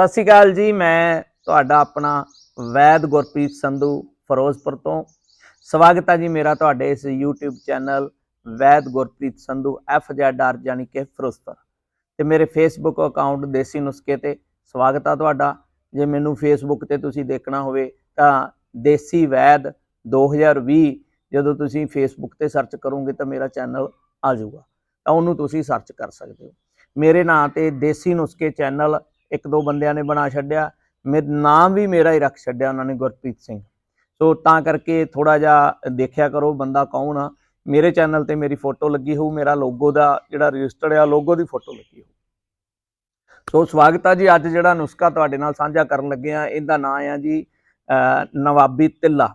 ਸਤਿ ਸ਼੍ਰੀ ਅਕਾਲ ਜੀ, ਮੈਂ ਤੁਹਾਡਾ ਆਪਣਾ ਵੈਦ ਗੁਰਪ੍ਰੀਤ ਸੰਧੂ ਫਿਰੋਜ਼ਪੁਰ ਤੋਂ। ਸਵਾਗਤ ਹੈ ਜੀ ਮੇਰਾ ਤੁਹਾਡੇ ਇਸ YouTube ਚੈਨਲ ਵੈਦ ਗੁਰਪ੍ਰੀਤ ਸੰਧੂ FZR ਯਾਨੀ ਕਿ ਫਿਰੋਜ਼ਪੁਰ। ਤੇ ਮੇਰੇ Facebook ਅਕਾਊਂਟ ਦੇਸੀ ਨੁਸਖੇ ਤੇ ਸਵਾਗਤ ਆ ਤੁਹਾਡਾ। ਜੇ ਮੈਨੂੰ Facebook ਤੇ ਤੁਸੀਂ ਦੇਖਣਾ ਹੋਵੇ ਤਾਂ ਦੇਸੀ ਵੈਦ 2020 ਜਦੋਂ ਤੁਸੀਂ Facebook ਤੇ ਸਰਚ ਕਰੋਗੇ ਤਾਂ ਮੇਰਾ ਚੈਨਲ ਆ ਜਾਊਗਾ। ਤਾਂ ਉਹਨੂੰ ਤੁਸੀਂ ਸਰਚ ਕਰ ਸਕਦੇ ਹੋ। ਮੇਰੇ ਨਾਂ ਤੇ ਦੇਸੀ ਨੁਸਖੇ ਚੈਨਲ ਇੱਕ ਦੋ ਬੰਦਿਆਂ ਨੇ ਬਣਾ ਛੱਡਿਆ ਮੇਰਾ ਨਾਮ ਵੀ ਮੇਰਾ ਹੀ ਰੱਖ ਛੱਡਿਆ ਉਹਨਾਂ ਨੇ ਗੁਰਪ੍ਰੀਤ ਸਿੰਘ। ਸੋ ਤਾਂ ਕਰਕੇ ਥੋੜਾ ਜਿਹਾ ਦੇਖਿਆ ਕਰੋ ਬੰਦਾ ਕੌਣ ਆ। ਮੇਰੇ ਚੈਨਲ ਤੇ ਮੇਰੀ ਫੋਟੋ ਲੱਗੀ ਹੋਊ, ਮੇਰਾ ਲੋਗੋ ਦਾ ਜਿਹੜਾ ਰਜਿਸਟਰਡ ਆ, ਲੋਗੋ ਦੀ ਫੋਟੋ ਲੱਗੀ ਹੋਊ। ਸੋ ਸਵਾਗਤ ਆ ਜੀ, ਅੱਜ ਜਿਹੜਾ ਨੁਸਖਾ ਤੁਹਾਡੇ ਨਾਲ ਸਾਂਝਾ ਕਰਨ ਲੱਗੇ ਆ, ਇਹਦਾ ਨਾਂ ਆ ਜੀ ਨਵਾਬੀ ਤਿੱਲਾ।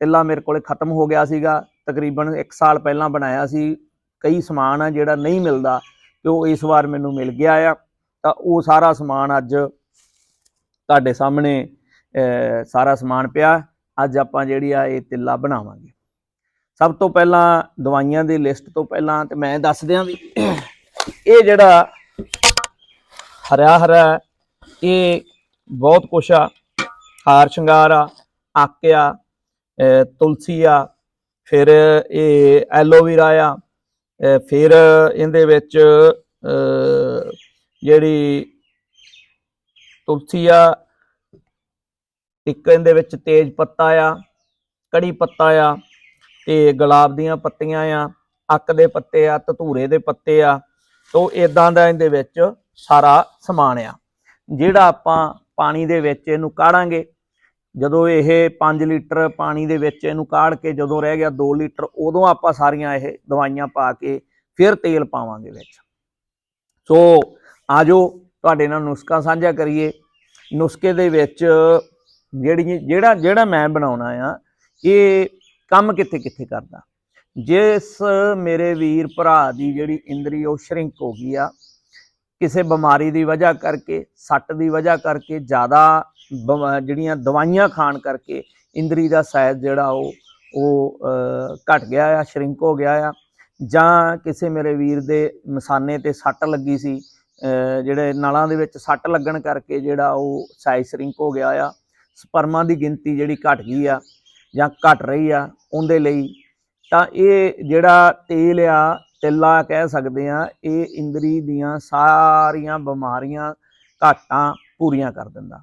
ਤਿੱਲਾ ਮੇਰੇ ਕੋਲੇ ਖਤਮ ਹੋ ਗਿਆ ਸੀਗਾ, ਤਕਰੀਬਨ 1 ਸਾਲ ਪਹਿਲਾਂ ਬਣਾਇਆ ਸੀ, ਕਈ ਸਮਾਨ ਆ ਜਿਹੜਾ ਨਹੀਂ ਮਿਲਦਾ, ਤੇ ਉਹ ਇਸ ਵਾਰ ਮੈਨੂੰ ਮਿਲ ਗਿਆ ਆ। ਤਾਂ ਉਹ ਸਾਰਾ ਸਮਾਨ ਅੱਜ ਤੁਹਾਡੇ ਸਾਹਮਣੇ ਸਾਰਾ ਸਮਾਨ ਪਿਆ। ਅੱਜ ਆਪਾਂ ਜਿਹੜੀ ਆ ਇਹ ਤਿੱਲਾ ਬਣਾਵਾਂਗੇ। ਸਭ ਤੋਂ ਪਹਿਲਾਂ ਦਵਾਈਆਂ ਦੀ ਲਿਸਟ ਤੋਂ ਪਹਿਲਾਂ ਤੇ ਮੈਂ ਦੱਸ ਦਿਆਂ ਵੀ ਇਹ ਜਿਹੜਾ ਹਰਿਆ ਹਰਾ ਇਹ ਬਹੁਤ ਕੁਛ ਆ। ਹਾਰ ਸ਼ਿੰਗਾਰ ਆ ਅੱਕ ਆ ਤੁਲਸੀ ਆ, ਫਿਰ ਇਹ ਐਲੋਵੇਰਾ ਆ ਫਿਰ ਇਹਦੇ ਵਿੱਚ ਜਿਹੜੀ ਤੁਲਸੀ ਆ, ਇੱਕ ਇਹਦੇ ਵਿੱਚ ਤੇਜ ਪੱਤਾ ਆ, ਕੜੀ ਪੱਤਾ ਆ, ਤੇ ਗੁਲਾਬ ਦੀਆਂ ਪੱਤੀਆਂ ਆ, ਅੱਕ ਦੇ ਪੱਤੇ ਆ, ਧਤੂਰੇ ਦੇ ਪੱਤੇ ਆ, ਤੋ ਇਦਾਂ ਦਾ ਇਹਦੇ ਵਿੱਚ ਸਾਰਾ ਸਮਾਨ ਆ। ਜਿਹੜਾ ਆਪਾਂ ਪਾਣੀ ਦੇ ਵਿੱਚ ਇਹਨੂੰ ਕਾੜਾਂਗੇ, ਜਦੋਂ ਇਹ 5 ਲੀਟਰ ਪਾਣੀ ਦੇ ਵਿੱਚ ਇਹਨੂੰ ਕਾੜ ਕੇ ਜਦੋਂ ਰਹਿ ਗਿਆ 2 ਲੀਟਰ, ਉਦੋਂ ਆਪਾਂ ਸਾਰੀਆਂ ਇਹ ਦਵਾਈਆਂ ਪਾ ਕੇ ਫਿਰ ਤੇਲ ਪਾਵਾਂਗੇ ਵਿੱਚ। ਸੋ ਆਜੋ ਤੁਹਾਡੇ ਨਾਲ ਨੁਸਖਾ ਸਾਂਝਾ ਕਰੀਏ। ਨੁਸਖੇ ਦੇ ਵਿੱਚ ਜਿਹੜੀ ਜਿਹੜਾ ਜਿਹੜਾ ਮੈਂ ਬਣਾਉਣਾ ਆ ਇਹ ਕੰਮ ਕਿੱਥੇ ਕਿੱਥੇ ਕਰਦਾ? ਜਿਸ ਮੇਰੇ ਵੀਰ ਭਰਾ ਦੀ ਜਿਹੜੀ ਇੰਦਰੀ ਉਹ ਸ਼ਰਿੰਕ ਹੋ ਗਈ ਆ ਕਿਸੇ ਬਿਮਾਰੀ ਦੀ ਵਜ੍ਹਾ ਕਰਕੇ ਸੱਟ ਦੀ ਵਜ੍ਹਾ ਕਰਕੇ ਜ਼ਿਆਦਾ ਬਮ- ਜਿਹੜੀਆਂ ਦਵਾਈਆਂ ਖਾਣ ਕਰਕੇ ਇੰਦਰੀ ਦਾ ਸਾਇਜ਼ ਜਿਹੜਾ ਉਹ ਉਹ ਅਹ, ਘਟ ਗਿਆ ਆ ਸ਼ਰਿੰਕ ਹੋ ਗਿਆ ਆ। ਜਾਂ ਕਿਸੇ ਮੇਰੇ ਵੀਰ ਦੇ ਮਸਾਨੇ ਤੇ ਸੱਟ ਲੱਗੀ ਸੀ ਜਿਹੜੇ ਨਲਾਂ ਦੇ ਵਿੱਚ ਸੱਟ ਲੱਗਣ ਕਰਕੇ ਜਿਹੜਾ ਉਹ ਸਾਈਜ਼ ਸ਼ਰਿੰਕ ਹੋ ਗਿਆ ਆ, ਸਪਰਮਾਂ ਦੀ ਗਿਣਤੀ ਜਿਹੜੀ ਘਟ ਗਈ ਆ ਜਾਂ ਘਟ ਰਹੀ ਆ ਉਹਦੇ ਲਈ, ਤਾਂ ਇਹ ਜਿਹੜਾ ਤੇਲ ਆ, ਤਿੱਲਾ ਕਹਿ ਸਕਦੇ ਆ, ਇਹ ਇੰਦਰੀ ਦੀਆਂ ਸਾਰੀਆਂ ਬਿਮਾਰੀਆਂ ਘਾਟਾਂ ਪੂਰੀਆਂ ਕਰ ਦਿੰਦਾ।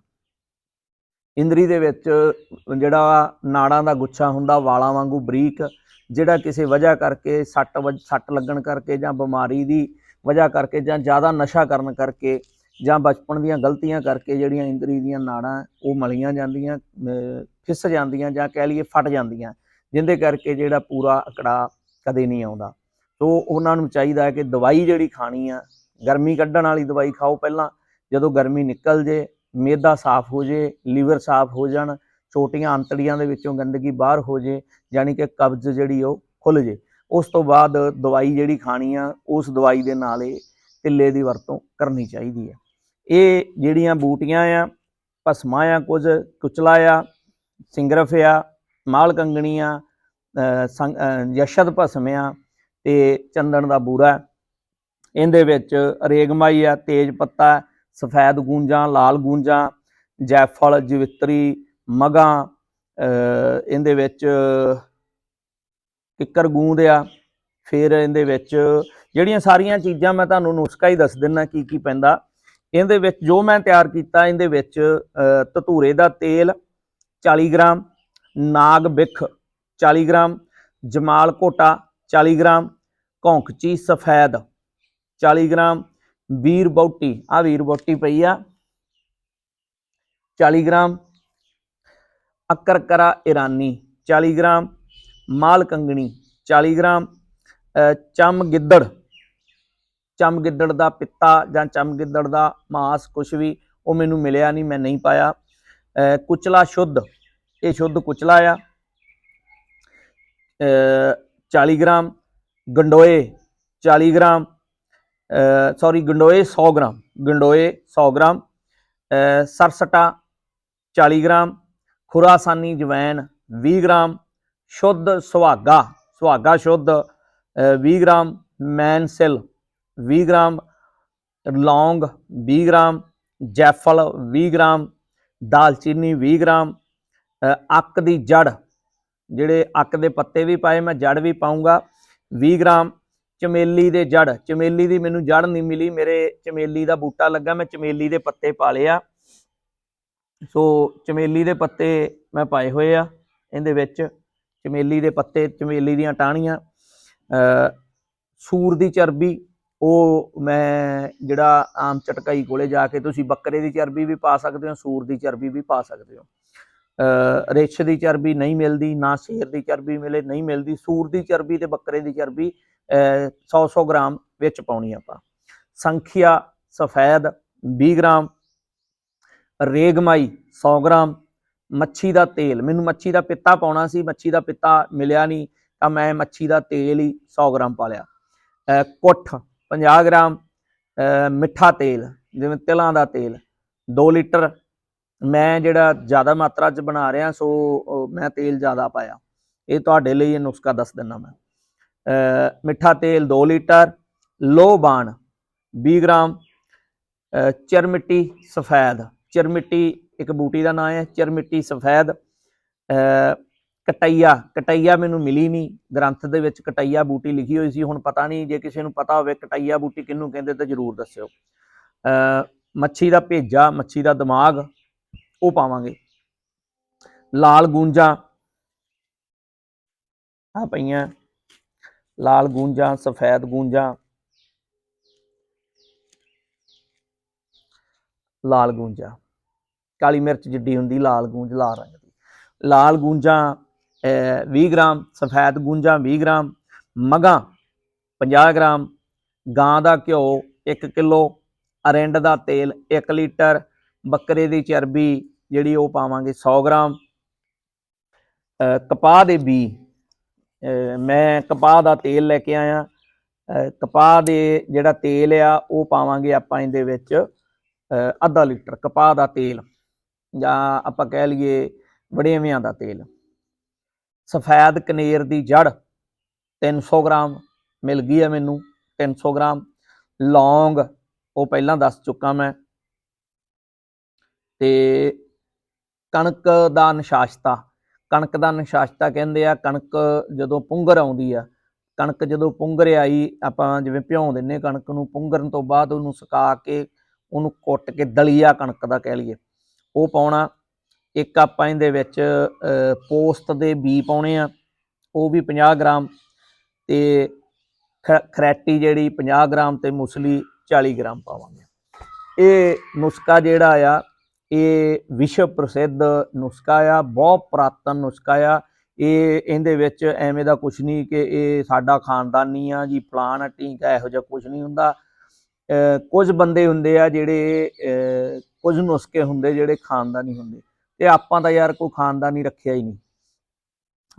ਇੰਦਰੀ ਦੇ ਵਿੱਚ ਜਿਹੜਾ ਨਾੜਾਂ ਦਾ ਗੁੱਛਾ ਹੁੰਦਾ, ਵਾਲਾਂ ਵਾਂਗੂ ਬਰੀਕ, ਜਿਹੜਾ ਕਿਸੇ ਵਜ੍ਹਾ ਕਰਕੇ ਸੱਟ ਵਜ- ਸੱਟ ਲੱਗਣ ਕਰਕੇ ਜਾਂ ਬਿਮਾਰੀ ਦੀ ਵਜ੍ਹਾ ਕਰਕੇ ਜਾਂ ਜ਼ਿਆਦਾ ਨਸ਼ਾ ਕਰਨ ਕਰਕੇ ਜਾਂ ਬਚਪਨ ਦੀਆਂ ਗਲਤੀਆਂ ਕਰਕੇ ਜਿਹੜੀਆਂ ਇੰਦਰੀ ਦੀਆਂ ਨਾੜਾਂ ਉਹ ਮਲੀਆਂ ਜਾਂਦੀਆਂ, ਅਹ, ਫਿਸ ਜਾਂਦੀਆਂ ਜਾਂ ਕਹਿ ਲਈਏ ਫਟ ਜਾਂਦੀਆਂ, ਜਿੰਦੇ ਕਰਕੇ ਜਿਹੜਾ ਪੂਰਾ ਅਕੜਾ ਕਦੇ ਨਹੀਂ ਆਉਂਦਾ। ਸੋ ਉਹਨਾਂ ਨੂੰ ਚਾਹੀਦਾ ਕਿ ਦਵਾਈ ਜਿਹੜੀ ਖਾਣੀ ਆ, ਗਰਮੀ ਕੱਢਣ ਵਾਲੀ ਦਵਾਈ ਖਾਓ ਪਹਿਲਾਂ, ਜਦੋਂ ਗਰਮੀ ਨਿਕਲ ਜੇ, ਮੇਦਾ ਸਾਫ਼ ਹੋ ਜੇ, ਲੀਵਰ ਸਾਫ਼ ਹੋ ਜਾਣ, ਛੋਟੀਆਂ ਅੰਤੜੀਆਂ ਦੇ ਵਿੱਚੋਂ ਗੰਦਗੀ ਬਾਹਰ ਹੋ ਜੇ ਯਾਨੀ ਕਿ ਕਬਜ਼ ਜਿਹੜੀ ਉਹ ਖੁੱਲ ਜੇ। ਉਸ ਤੋਂ ਬਾਅਦ ਦਵਾਈ ਜਿਹੜੀ ਖਾਣੀ ਆ, ਉਸ ਦਵਾਈ ਦੇ ਨਾਲ ਇਹ ਤਿੱਲੇ ਦੀ ਵਰਤੋਂ ਕਰਨੀ ਚਾਹੀਦੀ ਹੈ ਇਹ ਜਿਹੜੀਆਂ ਬੂਟੀਆਂ ਆ, ਭਸਮਾਂ ਆ, ਕੁਝ ਕੁਚਲਾ ਆ, ਸਿੰਗਰਫ ਆ, ਮਾਲ ਕੰਗਣੀ ਆ ਸੰਗ- ਯਸ਼ਦ ਭਸਮ ਆ ਤੇ ਚੰਦਨ ਦਾ ਬੂਰਾ। ਇਹਦੇ ਵਿੱਚ ਰੇਗਮਾਈ ਆ, ਤੇਜ ਪੱਤਾ, ਸਫੈਦ ਗੂੰਜਾਂ, ਲਾਲ ਗੂੰਜਾਂ, ਜੈਫਲ, ਜਵਿਤਰੀ, ਮਗਾ ਇਹਦੇ ਵਿੱਚ ਕਿੱਕਰ ਗੂੰਦ ਆ ਫਿਰ ਇਹਦੇ ਵਿੱਚ ਜਿਹੜੀਆਂ ਸਾਰੀਆਂ ਚੀਜ਼ਾਂ ਮੈਂ ਤੁਹਾਨੂੰ ਨੁਸਖਾ ਹੀ ਦੱਸ ਦਿੰਨਾ ਕੀ ਕੀ ਪੈਂਦਾ। ਇਹਦੇ ਵਿੱਚ ਜੋ ਮੈਂ ਤਿਆਰ ਕੀਤਾ, ਇਹਦੇ ਵਿੱਚ ਧਤੂਰੇ ਦਾ ਤੇਲ 40 ਗ੍ਰਾਮ, ਨਾਗ ਬਿਖ 40 ਗ੍ਰਾਮ, ਜਮਾਲ ਕੋਟਾ 40 ਗ੍ਰਾਮ ਘੌਂਕਚੀ ਸਫੈਦ 40 ਗ੍ਰਾਮ, ਵੀਰ ਬੌਟੀ ਆ ਵੀਰ ਬੌਟੀ ਪਈ ਆ। 40 ਗ੍ਰਾਮ ਅਕਰਕਰਾ ਇਰਾਨੀ 40 ਗ੍ਰਾਮ ਮਾਲ ਕੰਗਣੀ 40 ਗ੍ਰਾਮ ਚਮ ਗਿੱਦੜ। ਚਮ ਗਿੱਦੜ ਦਾ ਪਿੱਤਾ ਜਾਂ ਚਮ ਗਿੱਦੜ ਦਾ ਮਾਸ ਕੁਛ ਵੀ ਉਹ ਮੈਨੂੰ ਮਿਲਿਆ ਨਹੀਂ ਮੈਂ ਨਹੀਂ ਪਾਇਆ। ਕੁਚਲਾ ਸ਼ੁੱਧ ਇਹ ਸ਼ੁੱਧ ਕੁਚਲਾ ਆ। ਅ, 40 ਗ੍ਰਾਮ ਗੰਡੋਏ 40 ਗ੍ਰਾਮ ਸੌਰੀ ਗੰਡੋਏ 100 ਗ੍ਰਾਮ ਗੰਡੋਏ 100 ਗ੍ਰਾਮ ਸਰਸਟਾ 40 ਗ੍ਰਾਮ ਖੁਰਾਸਾਨੀ ਜਵੈਨ 20 ਗ੍ਰਾਮ ਸ਼ੁੱਧ ਸੁਹਾਗਾ ਸੁਹਾਗਾ ਸ਼ੁੱਧ ਅ, 20 ਗ੍ਰਾਮ ਮੈਨਸਿਲ 20 ਗ੍ਰਾਮ ਲੌਂਗ 20 ਗ੍ਰਾਮ ਜੈਫਲ 20 ਗ੍ਰਾਮ ਦਾਲਚੀਨੀ 20 ਗ੍ਰਾਮ ਅੱਕ ਦੀ ਜੜ। ਜਿਹੜੇ ਅੱਕ ਦੇ ਪੱਤੇ ਵੀ ਪਾਏ ਮੈਂ ਜੜ ਵੀ ਪਾਉਂਗਾ 20 ਗ੍ਰਾਮ ਚਮੇਲੀ ਦੇ ਜੜ। ਚਮੇਲੀ ਦੀ ਮੈਨੂੰ ਜੜ ਨਹੀਂ ਮਿਲੀ। ਮੇਰੇ ਚਮੇਲੀ ਦਾ ਬੂਟਾ ਲੱਗਾ ਮੈਂ ਚਮੇਲੀ ਦੇ ਪੱਤੇ ਪਾ ਲਿਆ ਸੋ ਚਮੇਲੀ ਦੇ ਪੱਤੇ ਮੈਂ ਪਾਏ ਹੋਏ ਆ। ਇਹਦੇ ਵਿੱਚ ਚਮੇਲੀ ਦੇ ਪੱਤੇ, ਚਮੇਲੀ ਦੀਆਂ ਟਾਹਣੀਆਂ ਸੂਰ ਦੀ ਚਰਬੀ, ਉਹ ਮੈਂ ਜਿਹੜਾ ਆਮ ਚਟਕਾਈ ਕੋਲੇ ਜਾ ਕੇ ਤੁਸੀਂ ਬੱਕਰੇ ਦੀ ਚਰਬੀ ਵੀ ਪਾ ਸਕਦੇ ਹੋ, ਸੂਰ ਦੀ ਚਰਬੀ ਵੀ ਪਾ ਸਕਦੇ ਹੋ। ਅ ਰਿੱਛ ਦੀ ਚਰਬੀ ਨਹੀਂ ਮਿਲਦੀ, ਨਾ ਸ਼ੇਰ ਦੀ ਚਰਬੀ ਮਿਲੇ, ਨਹੀਂ ਮਿਲਦੀ। ਸੂਰ ਦੀ ਚਰਬੀ ਤੇ ਬੱਕਰੇ ਦੀ ਚਰਬੀ 100 100 ਗ੍ਰਾਮ ਵਿੱਚ ਪਾਉਣੀ ਆਪਾਂ। ਸੰਖਿਆ ਸਫੈਦ 20 ਗ੍ਰਾਮ, ਰੇਗਮਾਈ 100 ਗ੍ਰਾਮ ਮੱਛੀ ਦਾ ਤੇਲ, ਮੈਨੂੰ ਮੱਛੀ ਦਾ ਪਿੱਤਾ ਪਾਉਣਾ ਸੀ, ਮੱਛੀ ਦਾ ਪਿੱਤਾ ਮਿਲਿਆ ਨਹੀਂ, ਤਾਂ ਮੈਂ ਮੱਛੀ ਦਾ ਤੇਲ ਹੀ 100 ਗ੍ਰਾਮ ਪਾ ਲਿਆ। ਕੁੱਠ 50 ਗ੍ਰਾਮ ਮਿੱਠਾ ਤੇਲ, ਜਿਵੇਂ ਤਿਲਾਂ ਦਾ ਤੇਲ 2 ਲੀਟਰ। ਮੈਂ ਜਿਹੜਾ ਜ਼ਿਆਦਾ ਮਾਤਰਾ 'ਚ ਬਣਾ ਰਿਹਾ, ਸੋ ਮੈਂ ਤੇਲ ਜ਼ਿਆਦਾ ਪਾਇਆ। ਇਹ ਤੁਹਾਡੇ ਲਈ ਇਹ ਨੁਸਖਾ ਦੱਸ ਦਿੰਦਾ ਮੈਂ। ਮਿੱਠਾ ਤੇਲ 2 ਲੀਟਰ ਲੋ ਬਾਣ 20 ਗ੍ਰਾਮ, ਅਹ ਚਰਮਿੱਟੀ ਸਫੈਦ, ਚਰਮਿੱਟੀ ਇੱਕ ਬੂਟੀ ਦਾ ਨਾਮ ਹੈ ਚਰਮਿੱਟੀ ਸਫੈਦ, ਅਹ, ਕਟਈਆ। ਕਟਈਆ ਮੈਨੂੰ ਮਿਲੀ ਨਹੀਂ ਗ੍ਰੰਥ ਦੇ ਵਿੱਚ ਕਟਈਆ ਬੂਟੀ ਲਿਖੀ ਹੋਈ ਸੀ। ਹੁਣ ਪਤਾ ਨਹੀਂ ਜੇ ਕਿਸੇ ਨੂੰ ਪਤਾ ਹੋਵੇ ਕਟਈਆ ਬੂਟੀ ਕਿਹਨੂੰ ਕਹਿੰਦੇ ਤਾਂ ਜਰੂਰ ਦੱਸਿਓ। ਮੱਛੀ ਦਾ ਭੇਜਾ, ਮੱਛੀ ਦਾ ਦਿਮਾਗ, ਉਹ ਪਾਵਾਂਗੇ। ਲਾਲ ਗੂੰਜਾਂ। ਆ ਪਈਆਂ। ਲਾਲ ਗੂੰਜਾਂ, ਸਫੈਦ ਗੂੰਜਾਂ। ਲਾਲ ਗੂੰਜਾਂ। ਕਾਲੀ ਮਿਰਚ ਜਿੱਡੀ ਹੁੰਦੀ, ਲਾਲ ਗੂੰਜ, ਲਾਲ ਰੰਗ ਦੀ। ਲਾਲ ਗੂੰਜਾਂ, ਅਹ 20 ਗ੍ਰਾਮ, ਸਫੈਦ ਗੂੰਜਾਂ 20 ਗ੍ਰਾਮ, ਮਗਾਂ 50 ਗ੍ਰਾਮ, ਗਾਂ ਦਾ ਘਿਓ 1 ਕਿਲੋ, ਅਰਿੰਡ ਦਾ ਤੇਲ 1 ਲੀਟਰ, ਬੱਕਰੇ ਦੀ ਚਰਬੀ ਜਿਹੜੀ ਉਹ ਪਾਵਾਂਗੇ 100 ਗ੍ਰਾਮ ਕਪਾਹ ਦੇ ਬੀ ਮੈਂ ਕਪਾਹ ਦਾ ਤੇਲ ਲੈ ਕੇ ਆਇਆ। ਕਪਾਹ ਦੇ ਜਿਹੜਾ ਤੇਲ ਆ, ਉਹ ਪਾਵਾਂਗੇ ਆਪਾਂ ਇਹਦੇ ਵਿੱਚ ਅੱਧਾ ਲੀਟਰ ਕਪਾਹ ਦਾ ਤੇਲ। ਜਾਂ ਆਪਾਂ ਕਹਿ ਲਈਏ ਵੜੇਵਿਆਂ ਦਾ ਤੇਲ। ਸਫੈਦ ਕਨੇਰ ਦੀ ਜੜ 300 ਗ੍ਰਾਮ, ਮਿਲ ਗਈ ਹੈ ਮੈਨੂੰ 300 ਗ੍ਰਾਮ। ਲੌਂਗ, ਉਹ ਪਹਿਲਾਂ ਦੱਸ ਚੁੱਕਾ ਮੈਂ। ਤੇ ਕਣਕ ਦਾ ਨਿਸ਼ਾਸਤਾ, ਕਣਕ ਦਾ ਨਿਸ਼ਾਸਤਾ ਕਹਿੰਦੇ ਆ, ਕਣਕ ਜਦੋਂ ਪੁੰਗਰ ਆਉਂਦੀ ਆ, ਕਣਕ ਜਦੋਂ ਪੁੰਗਰ ਆਈ, ਆਪਾਂ ਜਿਵੇਂ ਭਿਉਂ ਦਿੰਨੇ ਕਣਕ ਨੂੰ, ਪੁੰਗਰਨ ਤੋਂ ਬਾਅਦ ਉਹਨੂੰ ਸੁਕਾ ਕੇ ਉਹਨੂੰ ਕੁੱਟ ਕੇ ਦਲੀਆ ਕਣਕ ਦਾ ਕਹਿ ਲਈਏ। ਉਹ ਪਾਉਣਾ। ਇੱਕ ਆਪਾਂ ਇਹਦੇ ਵਿੱਚ ਅਹ, ਪੋਸਤ ਦੇ ਬੀ ਪਾਉਣੇ ਆ ਉਹ ਵੀ 50 ਗ੍ਰਾਮ ਤੇ ਖ- ਖਰੈਟੀ ਜਿਹੜੀ 50 ਗ੍ਰਾਮ ਤੇ ਮੁਸਲੀ 40 ਗ੍ਰਾਮ ਪਾਵਾਂਗੇ। ਇਹ ਨੁਸਖਾ ਜਿਹੜਾ ਆ ਇਹ ਵਿਸ਼ਵ ਪ੍ਰਸਿੱਧ ਨੁਸਖਾ ਆ ਬਹੁਤ ਪੁਰਾਤਨ ਨੁਸਖਾ ਆ। ਇਹ ਇਹਦੇ ਵਿੱਚ ਐਵੇਂ ਦਾ ਕੁਝ ਨਹੀਂ ਕਿ ਇਹ ਸਾਡਾ ਖਾਨਦਾਨੀ ਆ ਜੀ ਫਲਾਣ ਟੀਕਾ ਇਹੋ ਜਿਹਾ ਕੁਝ ਨਹੀਂ ਹੁੰਦਾ। ਕੁਝ ਬੰਦੇ ਹੁੰਦੇ ਆ ਜਿਹੜੇ ਕੁਝ ਨੁਸਖੇ ਹੁੰਦੇ ਜਿਹੜੇ ਖਾਨਦਾਨੀ ਹੁੰਦੇ। ਤੇ ਆਪਾਂ ਤਾਂ ਯਾਰ ਕੋਈ ਖਾਨਦਾਨੀ ਰੱਖਿਆ ਹੀ ਨਹੀਂ।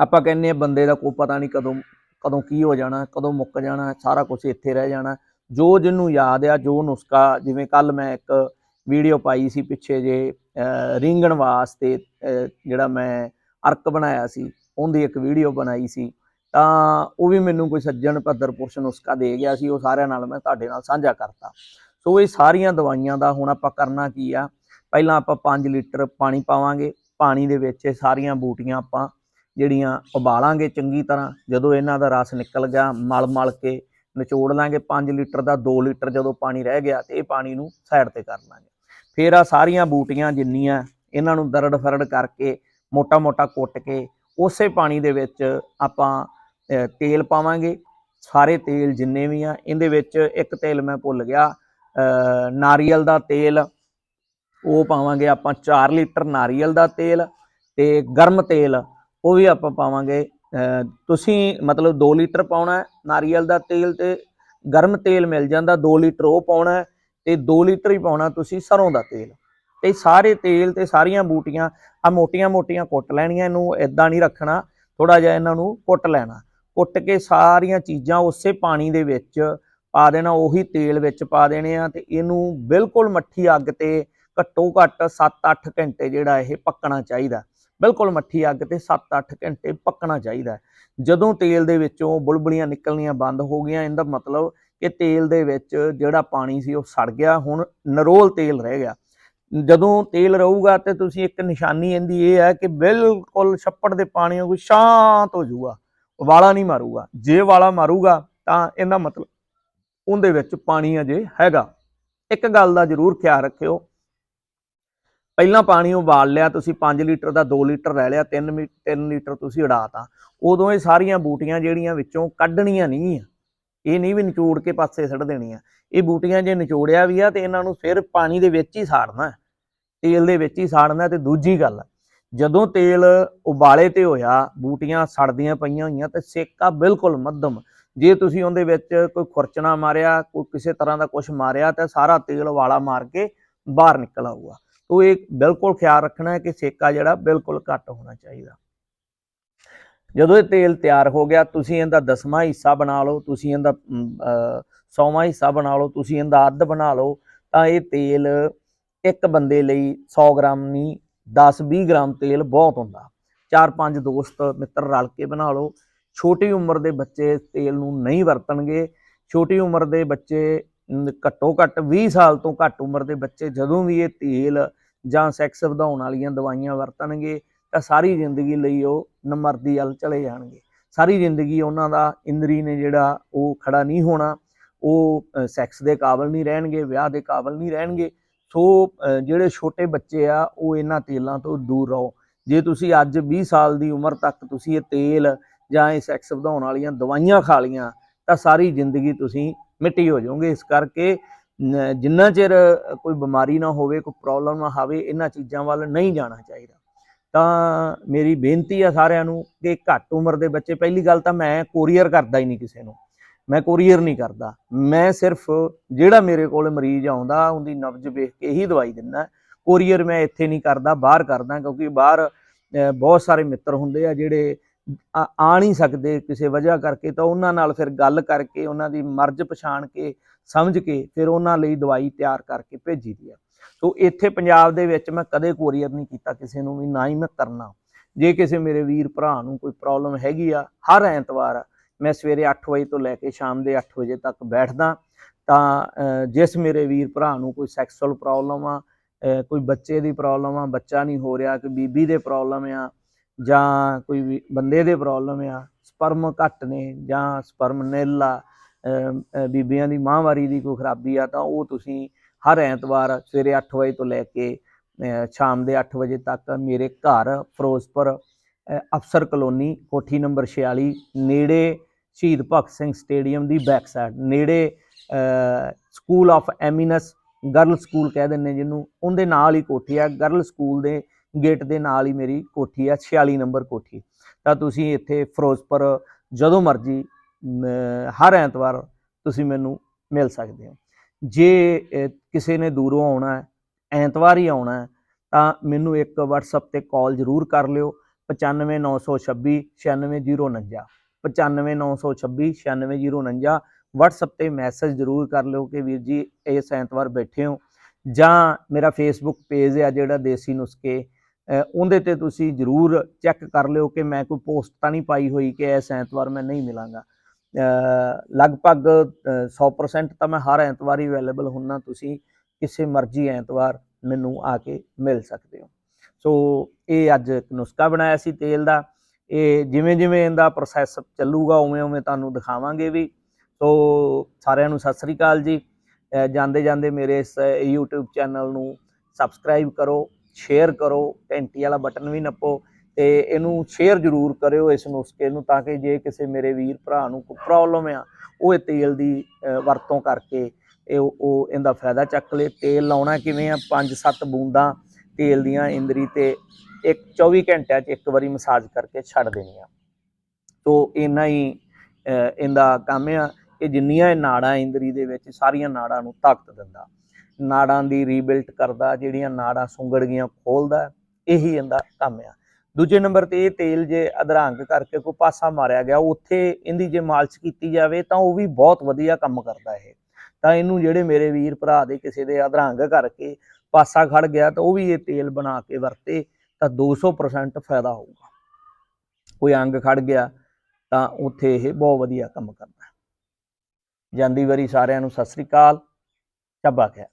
ਆਪਾਂ ਕਹਿੰਦੇ ਆ ਬੰਦੇ ਦਾ ਕੋਈ ਪਤਾ ਨਹੀਂ ਕਦੋਂ ਕਦੋਂ ਕੀ ਹੋ ਜਾਣਾ, ਕਦੋਂ ਮੁੱਕ ਜਾਣਾ, ਸਾਰਾ ਕੁਝ ਇੱਥੇ ਰਹਿ ਜਾਣਾ। ਜੋ ਜਿਹਨੂੰ ਯਾਦ ਆ, ਜੋ ਨੁਸਖਾ, ਜਿਵੇਂ ਕੱਲ ਮੈਂ ਇੱਕ ਵੀਡੀਓ ਪਾਈ ਸੀ ਪਿੱਛੇ ਜੇ, ਅਹ ਰਿੰਗਣ ਵਾਸਤੇ, ਅਹ ਜਿਹੜਾ ਮੈਂ ਅਰਕ ਬਣਾਇਆ ਸੀ, ਉਹਦੀ ਇੱਕ ਵੀਡੀਓ ਬਣਾਈ ਸੀ, ਤਾਂ ਉਹ ਵੀ ਮੈਨੂੰ ਕੋਈ ਸੱਜਣ ਭੱਦਰ ਪੁਰਸ਼ ਨੁਸਖਾ ਦੇ ਗਿਆ ਸੀ, ਉਹ ਸਾਰਿਆਂ ਨਾਲ ਮੈਂ ਤੁਹਾਡੇ ਨਾਲ ਸਾਂਝਾ ਕਰਤਾ। ਸੋ ਇਹ ਸਾਰੀਆਂ ਦਵਾਈਆਂ ਦਾ ਹੁਣ ਆਪਾਂ ਕਰਨਾ ਕੀ ਆ? ਪਹਿਲਾਂ ਆਪਾਂ 5 ਲੀਟਰ ਪਾਣੀ ਪਾਵਾਂਗੇ। ਪਾਣੀ ਦੇ ਵਿੱਚ ਇਹ ਸਾਰੀਆਂ ਬੂਟੀਆਂ ਆਪਾਂ ਜਿਹੜੀਆਂ ਉਬਾਲਾਂਗੇ ਚੰਗੀ ਤਰ੍ਹਾਂ। ਜਦੋਂ ਇਹਨਾਂ ਦਾ ਰਸ ਨਿਕਲ ਗਿਆ, ਮਲ ਮਲ ਕੇ ਨਿਚੋੜ ਲਾਂਗੇ। 5 ਲੀਟਰ ਦਾ 2 ਲੀਟਰ ਜਦੋਂ ਪਾਣੀ ਰਹਿ ਗਿਆ ਤੇ ਇਹ ਪਾਣੀ ਨੂੰ ਸਾਈਡ ਤੇ ਕਰ ਲਾਂਗੇ। ਫਿਰ ਆ ਸਾਰੀਆਂ ਬੂਟੀਆਂ ਜਿੰਨੀਆਂ ਇਹਨਾਂ ਨੂੰ ਦਰੜ ਫਰੜ ਕਰਕੇ ਮੋਟਾ ਮੋਟਾ ਕੁੱਟ ਕੇ ਉਸੇ ਪਾਣੀ ਦੇ ਵਿੱਚ ਆਪਾਂ ਤੇਲ ਪਾਵਾਂਗੇ। ਸਾਰੇ ਤੇਲ ਜਿੰਨੇ ਵੀ ਆ, ਇਹਦੇ ਵਿੱਚ ਇੱਕ ਤੇਲ ਮੈਂ ਭੁੱਲ ਗਿਆ। ਨਾਰੀਅਲ ਦਾ ਤੇਲ, ਉਹ ਪਾਵਾਂਗੇ ਆਪਾਂ 4 ਲੀਟਰ ਨਾਰੀਅਲ ਦਾ ਤੇਲ ਤੇ ਗਰਮ ਤੇਲ, ਉਹ ਵੀ ਆਪਾਂ ਪਾਵਾਂਗੇ। ਤੁਸੀਂ ਮਤਲਬ 2 ਲੀਟਰ ਪਾਉਣਾ ਨਾਰੀਅਲ ਦਾ ਤੇਲ ਤੇ ਗਰਮ ਤੇਲ ਮਿਲ ਜਾਂਦਾ 2 ਲੀਟਰ ਉਹ ਪਾਉਣਾ ਹੈ ਤੇ 2 ਲੀਟਰ ਹੀ ਪਾਉਣਾ ਤੁਸੀਂ ਸਰੋਂ ਦਾ ਤੇਲ। ਤੇ ਸਾਰੇ ਤੇਲ ਤੇ ਸਾਰੀਆਂ ਬੂਟੀਆਂ ਆ ਮੋਟੀਆਂ ਮੋਟੀਆਂ ਕੁੱਟ ਲੈਣੀਆਂ ਇਹਨੂੰ ਇਦਾਂ ਨਹੀਂ ਰੱਖਣਾ ਥੋੜਾ ਜਿਹਾ ਇਹਨਾਂ ਨੂੰ ਕੁੱਟ ਲੈਣਾ। ਕੁੱਟ ਕੇ ਸਾਰੀਆਂ ਚੀਜ਼ਾਂ ਉਸੇ ਪਾਣੀ ਦੇ ਵਿੱਚ ਪਾ ਦੇਣਾ, ਉਹੀ ਤੇਲ ਵਿੱਚ ਪਾ ਦੇਣੇ ਆ ਤੇ ਇਹਨੂੰ ਬਿਲਕੁਲ ਮੱਠੀ ਅੱਗ ਤੇ ਘੱਟੋ ਘੱਟ 7-8 ਘੰਟੇ ਜਿਹੜਾ ਇਹ ਪੱਕਣਾ ਚਾਹੀਦਾ। ਬਿਲਕੁਲ ਮੱਠੀ ਅੱਗ ਤੇ 7-8 ਘੰਟੇ ਪੱਕਣਾ ਚਾਹੀਦਾ। ਜਦੋਂ ਤੇਲ ਦੇ ਵਿੱਚੋਂ ਬੁਲਬੁਲੀਆਂ ਨਿਕਲਣੀਆਂ ਬੰਦ ਹੋ ਗਈਆਂ, ਇਹਦਾ ਮਤਲਬ ਕਿ ਤੇਲ ਦੇ ਵਿੱਚ ਜਿਹੜਾ ਪਾਣੀ ਸੀ ਉਹ ਸੜ ਗਿਆ, ਹੁਣ ਨਰੋਲ ਤੇਲ ਰਹਿ ਗਿਆ। ਜਦੋਂ ਤੇਲ ਰਹੂਗਾ ਤੇ ਤੁਸੀਂ ਇੱਕ ਨਿਸ਼ਾਨੀ ਇਹਦੀ ਇਹ ਹੈ ਕਿ ਬਿਲਕੁਲ ਛੱਪੜ ਦੇ ਪਾਣੀ ਵਾਂਗੂ ਸ਼ਾਂਤ ਹੋ ਜਾਊਗਾ, ਵਾਲਾ ਨਹੀਂ ਮਾਰੂਗਾ। ਜੇ ਵਾਲਾ ਮਾਰੂਗਾ ਤਾਂ ਇਹਦਾ ਮਤਲਬ ਉਹਦੇ ਵਿੱਚ ਪਾਣੀ ਅਜੇ ਹੈਗਾ। ਇੱਕ ਗੱਲ ਦਾ ਜ਼ਰੂਰ ਖਿਆਲ ਰੱਖਿਓ। ਪਹਿਲਾਂ ਪਾਣੀ ਉਬਾਲ ਲਿਆ, ਤੁਸੀਂ 5 ਲੀਟਰ ਦਾ 2 ਲੀਟਰ ਲੈ ਲਿਆ 3 3 ਲੀਟਰ ਤੁਸੀਂ ਉਡਾਤਾ ਉਦੋਂ ਇਹ ਸਾਰੀਆਂ ਬੂਟੀਆਂ ਜਿਹੜੀਆਂ ਵਿੱਚੋਂ ਕੱਢਣੀਆਂ ਨਹੀਂ ਆ। ਇਹ ਨਹੀਂ ਵੀ ਨਿਚੋੜ ਕੇ ਪਾਸੇ ਸੱਟ ਦੇਣੀਆਂ ਇਹ ਬੂਟੀਆਂ ਜੇ ਨਿਚੋੜਿਆ ਵੀ ਆ ਤੇ ਇਹਨਾਂ ਨੂੰ ਫਿਰ ਪਾਣੀ ਦੇ ਵਿੱਚ ਹੀ ਸਾੜਨਾ ਤੇਲ ਦੇ ਵਿੱਚ ਹੀ ਸਾੜਨਾ ਤੇ ਦੂਜੀ ਗੱਲ, ਜਦੋਂ ਤੇਲ ਉਬਾਲੇ ਤੇ ਹੋਇਆ, ਬੂਟੀਆਂ ਸੜਦੀਆਂ ਪਈਆਂ ਹੋਈਆਂ ਤੇ ਸੇਕਾ ਬਿਲਕੁਲ ਮੱਧਮ। ਜੇ ਤੁਸੀਂ ਉਹਦੇ ਵਿੱਚ ਕੋਈ ਖੁਰਚਣਾ ਮਾਰਿਆ ਕੋਈ ਕਿਸੇ ਤਰ੍ਹਾਂ ਦਾ ਕੁਝ ਮਾਰਿਆ ਤਾਂ ਸਾਰਾ ਤੇਲ ਵਾਲਾ ਮਾਰ ਕੇ ਬਾਹਰ ਨਿਕਲ ਆਊਗਾ। ਤੋ ਇਹ ਬਿਲਕੁਲ ਖਿਆਲ ਰੱਖਣਾ ਹੈ ਕਿ ਸੇਕਾ ਜਿਹੜਾ ਬਿਲਕੁਲ ਘੱਟ ਹੋਣਾ ਚਾਹੀਦਾ। ਜਦੋਂ ਇਹ ਤੇਲ ਤਿਆਰ ਹੋ ਗਿਆ ਤੁਸੀਂ ਇਹਦਾ ਦਸਵਾਂ ਹਿੱਸਾ ਬਣਾ ਲਓ ਤੁਸੀਂ ਇਹਦਾ ਅਮ, ਅਹ, ਸੌਵਾਂ ਹਿੱਸਾ ਬਣਾ ਲਓ ਤੁਸੀਂ ਇਹਦਾ ਅੱਧ ਬਣਾ ਲਓ ਤਾਂ ਇਹ ਤੇਲ ਇੱਕ ਬੰਦੇ ਲਈ 100 ਗ੍ਰਾਮ ਨਹੀਂ 10-20 ਗ੍ਰਾਮ ਤੇਲ ਬਹੁਤ ਹੁੰਦਾ। ਚਾਰ ਪੰਜ ਦੋਸਤ ਮਿੱਤਰ ਰਲ ਕੇ ਬਣਾ ਲਓ ਛੋਟੀ ਉਮਰ ਦੇ ਬੱਚੇ ਤੇਲ ਨੂੰ ਨਹੀਂ ਵਰਤਣਗੇ। ਛੋਟੀ ਉਮਰ ਦੇ ਬੱਚੇ ਘੱਟੋ ਘੱਟ 20 ਸਾਲ ਤੋਂ ਘੱਟ ਉਮਰ ਦੇ ਬੱਚੇ ਜਦੋਂ ਵੀ ਇਹ ਤੇਲ ਜਾਂ ਸੈਕਸ ਵਧਾਉਣ ਵਾਲੀਆਂ ਦਵਾਈਆਂ ਵਰਤਣਗੇ, ਤਾਂ ਸਾਰੀ ਜ਼ਿੰਦਗੀ ਲਈ ਉਹ ਨਮਰਦੀ ਵੱਲ ਚਲੇ ਜਾਣਗੇ। ਸਾਰੀ ਜ਼ਿੰਦਗੀ ਉਹਨਾਂ ਦਾ ਇੰਦਰੀ ਨੇ ਜਿਹੜਾ ਉਹ ਖੜਾ ਨਹੀਂ ਹੋਣਾ। ਉਹ ਸੈਕਸ ਦੇ ਕਾਬਲ ਨਹੀਂ ਰਹਿਣਗੇ, ਵਿਆਹ ਦੇ ਕਾਬਲ ਨਹੀਂ ਰਹਿਣਗੇ। ਸੋ ਜਿਹੜੇ ਛੋਟੇ ਬੱਚੇ ਆ, ਉਹ ਇਹਨਾਂ ਤੇਲਾਂ ਤੋਂ ਦੂਰ ਰਹੋ। ਜੇ ਤੁਸੀਂ ਅੱਜ 20 ਸਾਲ ਦੀ ਉਮਰ ਤੱਕ ਤੁਸੀਂ ਇਹ ਤੇਲ ਜਾਂ ਇਹ ਸੈਕਸ ਵਧਾਉਣ ਵਾਲੀਆਂ ਦਵਾਈਆਂ ਖਾ ਲੀਆਂ ਤਾਂ ਸਾਰੀ ਜ਼ਿੰਦਗੀ ਤੁਸੀਂ ਮਿੱਟੀ ਹੋ ਜਾਓਗੇ। ਇਸ ਕਰਕੇ ਜਿੰਨਾ ਚਿਰ ਕੋਈ ਬਿਮਾਰੀ ਨਾ ਹੋਵੇ, ਕੋਈ ਪ੍ਰੋਬਲਮ ਨਾ ਆਵੇ, ਇਹਨਾਂ ਚੀਜ਼ਾਂ ਵੱਲ ਨਹੀਂ ਜਾਣਾ ਚਾਹੀਦਾ। ਤਾਂ ਮੇਰੀ ਬੇਨਤੀ ਆ ਸਾਰਿਆਂ ਨੂੰ ਕਿ ਘੱਟ ਉਮਰ ਦੇ ਬੱਚੇ, ਪਹਿਲੀ ਗੱਲ ਤਾਂ ਮੈਂ ਕੋਰੀਅਰ ਕਰਦਾ ਹੀ ਨਹੀਂ ਕਿਸੇ ਨੂੰ। ਮੈਂ ਕੋਰੀਅਰ ਨਹੀਂ ਕਰਦਾ। ਮੈਂ ਸਿਰਫ ਜਿਹੜਾ ਮੇਰੇ ਕੋਲ ਮਰੀਜ਼ ਆਉਂਦਾ, ਉਹਦੀ ਨਬਜ਼ ਵੇਖ ਕੇ ਹੀ ਦਵਾਈ ਦਿੰਦਾ। ਕੋਰੀਅਰ ਮੈਂ ਇੱਥੇ ਨਹੀਂ ਕਰਦਾ, ਬਾਹਰ ਕਰਦਾ, ਕਿਉਂਕਿ ਬਾਹਰ ਬਹੁਤ ਸਾਰੇ ਮਿੱਤਰ ਹੁੰਦੇ ਆ ਜਿਹੜੇ ਆ ਨਹੀਂ ਸਕਦੇ ਕਿਸੇ ਵਜ੍ਹਾ ਕਰਕੇ ਤਾਂ ਉਹਨਾਂ ਨਾਲ ਫਿਰ ਗੱਲ ਕਰਕੇ, ਉਹਨਾਂ ਦੀ ਮਰਜ਼ ਪਛਾਣ ਕੇ, ਸਮਝ ਕੇ ਫਿਰ ਉਹਨਾਂ ਲਈ ਦਵਾਈ ਤਿਆਰ ਕਰਕੇ ਭੇਜੀ ਦੀ ਆ। ਸੋ ਇੱਥੇ ਪੰਜਾਬ ਦੇ ਵਿੱਚ ਮੈਂ ਕਦੇ ਕੋਰੀਅਰ ਨਹੀਂ ਕੀਤਾ ਕਿਸੇ ਨੂੰ ਵੀ, ਨਾ ਹੀ ਮੈਂ ਕਰਨਾ ਜੇ ਕਿਸੇ ਮੇਰੇ ਵੀਰ ਭਰਾ ਨੂੰ ਕੋਈ ਪ੍ਰੋਬਲਮ ਹੈਗੀ ਆ, ਹਰ ਐਤਵਾਰ ਮੈਂ ਸਵੇਰੇ 8 ਵਜੇ ਤੋਂ ਲੈ ਕੇ ਸ਼ਾਮ ਦੇ 8 ਵਜੇ ਤੱਕ ਬੈਠਦਾ। ਤਾਂ ਜਿਸ ਮੇਰੇ ਵੀਰ ਭਰਾ ਨੂੰ ਕੋਈ ਸੈਕਸੁਅਲ ਪ੍ਰੋਬਲਮ ਆ ਕੋਈ ਬੱਚੇ ਦੀ ਪ੍ਰੋਬਲਮ ਆ, ਬੱਚਾ ਨਹੀਂ ਹੋ ਰਿਹਾ ਕਿ ਬੀਬੀ ਦੇ ਪ੍ਰੋਬਲਮ ਆ ਜਾਂ ਕੋਈ ਵੀ ਬੰਦੇ ਦੇ ਪ੍ਰੋਬਲਮ ਆ ਸਪਰਮ ਘੱਟ ਨੇ ਜਾਂ ਸਪਰਮ ਨਿਲ ਆ ਬੀਬੀਆਂ ਦੀ ਮਾਹਵਾਰੀ ਦੀ ਕੋਈ ਖਰਾਬੀ ਆ, ਤਾਂ ਉਹ ਤੁਸੀਂ ਹਰ ਐਤਵਾਰ ਸਵੇਰੇ 8 ਵਜੇ ਤੋਂ ਲੈ ਕੇ ਸ਼ਾਮ ਦੇ 8 ਵਜੇ ਤੱਕ ਮੇਰੇ ਘਰ ਫਿਰੋਜ਼ਪੁਰ ਅਫਸਰ ਕਲੋਨੀ ਕੋਠੀ ਨੰਬਰ 46 ਨੇੜੇ ਸ਼ਹੀਦ ਭਗਤ ਸਿੰਘ ਸਟੇਡੀਅਮ ਦੀ ਬੈਕ ਸਾਈਡ ਨੇੜੇ school of eminence girl school ਕਹਿ ਦਿੰਦੇ ਜਿਹਨੂੰ, ਉਹਦੇ ਨਾਲ ਹੀ ਕੋਠੀ ਆ ਗਰਲ ਸਕੂਲ ਦੇ ਗੇਟ ਦੇ ਨਾਲ ਹੀ ਮੇਰੀ ਕੋਠੀ ਆ 46 ਨੰਬਰ ਕੋਠੀ। ਤਾਂ ਤੁਸੀਂ ਇੱਥੇ ਫਿਰੋਜ਼ਪੁਰ ਜਦੋਂ ਮਰਜ਼ੀ ਹਰ ਐਤਵਾਰ ਤੁਸੀਂ ਮੈਨੂੰ ਮਿਲ ਸਕਦੇ ਹੋ। ਜੇ ਕਿਸੇ ਨੇ ਦੂਰੋਂ ਆਉਣਾ ਹੈ, ਐਤਵਾਰ ਹੀ ਆਉਣਾ ਹੈ, ਤਾਂ ਮੈਨੂੰ ਇੱਕ WhatsApp ਤੇ ਕਾਲ ਜ਼ਰੂਰ ਕਰ ਲਿਓ। 95926 96049 95926 96049 WhatsApp ਤੇ ਮੈਸੇਜ ਜ਼ਰੂਰ ਕਰ ਲਿਓ ਕਿ ਵੀਰ ਜੀ, ਇਸ ਐਤਵਾਰ ਬੈਠੇ ਹੋ। ਜਾਂ ਮੇਰਾ ਫੇਸਬੁੱਕ ਪੇਜ ਹੈ ਜਿਹੜਾ ਦੇਸੀ ਨੁਸਖੇ ਉਹਦੇ ਤੇ ਤੁਸੀਂ ਜ਼ਰੂਰ ਚੈੱਕ ਕਰ ਲਿਓ ਕਿ ਮੈਂ ਕੋਈ ਪੋਸਟ ਤਾਂ ਨਹੀਂ ਪਾਈ ਹੋਈ ਕਿ ਇਸ ਐਤਵਾਰ ਮੈਂ ਨਹੀਂ ਮਿਲਾਂਗਾ। ਲਗਭਗ ਅ, 100% ਤਾਂ ਮੈਂ ਹਰ ਐਤਵਾਰ ਹੀ ਅਵੇਲੇਬਲ ਹੁੰਨਾ ਤੁਸੀਂ ਕਿਸੇ ਮਰਜ਼ੀ ਐਤਵਾਰ ਮੈਨੂੰ ਆ ਕੇ ਮਿਲ ਸਕਦੇ ਹੋ। ਸੋ ਇਹ ਅੱਜ ਇੱਕ ਨੁਸਖਾ ਬਣਾਇਆ ਸੀ ਤੇਲ ਦਾ। ਇਹ ਜਿਵੇਂ ਜਿਵੇਂ ਇਹਦਾ ਪ੍ਰੋਸੈਸ ਚੱਲੂਗਾ ਉਵੇਂ ਉਵੇਂ ਤੁਹਾਨੂੰ ਦਿਖਾਵਾਂਗੇ ਵੀ। ਸੋ ਸਾਰਿਆਂ ਨੂੰ ਸਤਿ ਸ੍ਰੀ ਅਕਾਲ ਜੀ। ਜਾਂਦੇ ਜਾਂਦੇ ਮੇਰੇ ਇਸ YouTube ਚੈਨਲ ਨੂੰ ਸਬਸਕ੍ਰਾਈਬ ਕਰੋ। ਸ਼ੇਅਰ ਕਰੋ, ਘੰਟੀ ਵਾਲਾ ਬਟਨ ਵੀ ਨੱਪੋ ਤੇ ਇਹਨੂੰ ਸ਼ੇਅਰ ਜ਼ਰੂਰ ਕਰਿਓ ਇਸ ਨੁਸਖੇ ਨੂੰ ਤਾਂ ਕਿ ਜੇ ਕਿਸੇ ਮੇਰੇ ਵੀਰ ਭਰਾ ਨੂੰ ਕੋਈ ਪ੍ਰੋਬਲਮ ਆ, ਉਹ ਇਹ ਤੇਲ ਦੀ ਵਰਤੋਂ ਕਰਕੇ ਇਹ ਉਹ- ਇਹਦਾ ਫਾਇਦਾ ਚੱਕ ਲੇ। ਤੇਲ ਲਾਉਣਾ ਕਿਵੇਂ ਆ? 5-7 ਬੂੰਦਾਂ ਤੇਲ ਦੀਆਂ ਇੰਦਰੀ ਤੇ ਇੱਕ 24 ਘੰਟਿਆਂ 'ਚ ਇੱਕ ਵਾਰੀ ਮਸਾਜ ਕਰਕੇ ਛੱਡ ਦੇਣੀ ਆ ਤੋ ਇੰਨਾ ਹੀ ਇਹਦਾ ਕੰਮ ਆ ਕਿ ਜਿੰਨੀਆਂ ਇਹ ਨਾੜਾਂ ਇੰਦਰੀ ਦੇ ਵਿੱਚ ਸਾਰੀਆਂ ਨਾੜਾਂ ਨੂੰ ਤਾਕਤ ਦਿੰਦਾ। ਨਾੜਾਂ ਦੀ ਰੀਬਿਲਟ ਕਰਦਾ, ਜਿਹੜੀਆਂ ਨਾੜਾਂ ਸੁੰਗੜ ਗਈਆਂ ਖੋਲਦਾ, ਇਹੀ ਇਹਦਾ ਕੰਮ ਆ। ਦੂਜੇ ਨੰਬਰ ਤੇ ਇਹ ਤੇਲ ਜੇ ਅਧਰੰਗ ਕਰਕੇ ਕੋਈ ਪਾਸਾ ਮਾਰਿਆ ਗਿਆ, ਉੱਥੇ ਇਹਦੀ ਜੇ ਮਾਲਿਸ਼ ਕੀਤੀ ਜਾਵੇ, ਤਾਂ ਉਹ ਵੀ ਬਹੁਤ ਵਧੀਆ ਕੰਮ ਕਰਦਾ ਇਹ। ਤਾਂ ਇਹਨੂੰ ਜਿਹੜੇ ਮੇਰੇ ਵੀਰ ਭਰਾ ਦੇ ਕਿਸੇ ਦੇ ਅਧਰੰਗ ਕਰਕੇ ਪਾਸਾ ਖੜ ਗਿਆ, ਤਾਂ ਉਹ ਵੀ ਇਹ ਤੇਲ ਬਣਾ ਕੇ ਵਰਤੇ, ਤਾਂ 200% ਫਾਇਦਾ ਹੋਊਗਾ। ਕੋਈ ਅੰਗ ਖੜ ਗਿਆ, ਤਾਂ ਉੱਥੇ ਇਹ ਬਹੁਤ ਵਧੀਆ ਕੰਮ ਕਰਦਾ। ਜਾਂਦੀ ਵਾਰੀ ਸਾਰਿਆਂ ਨੂੰ ਸਤਿ ਸ੍ਰੀ ਅਕਾਲ, ਚੱਬਾ ਖਿਆ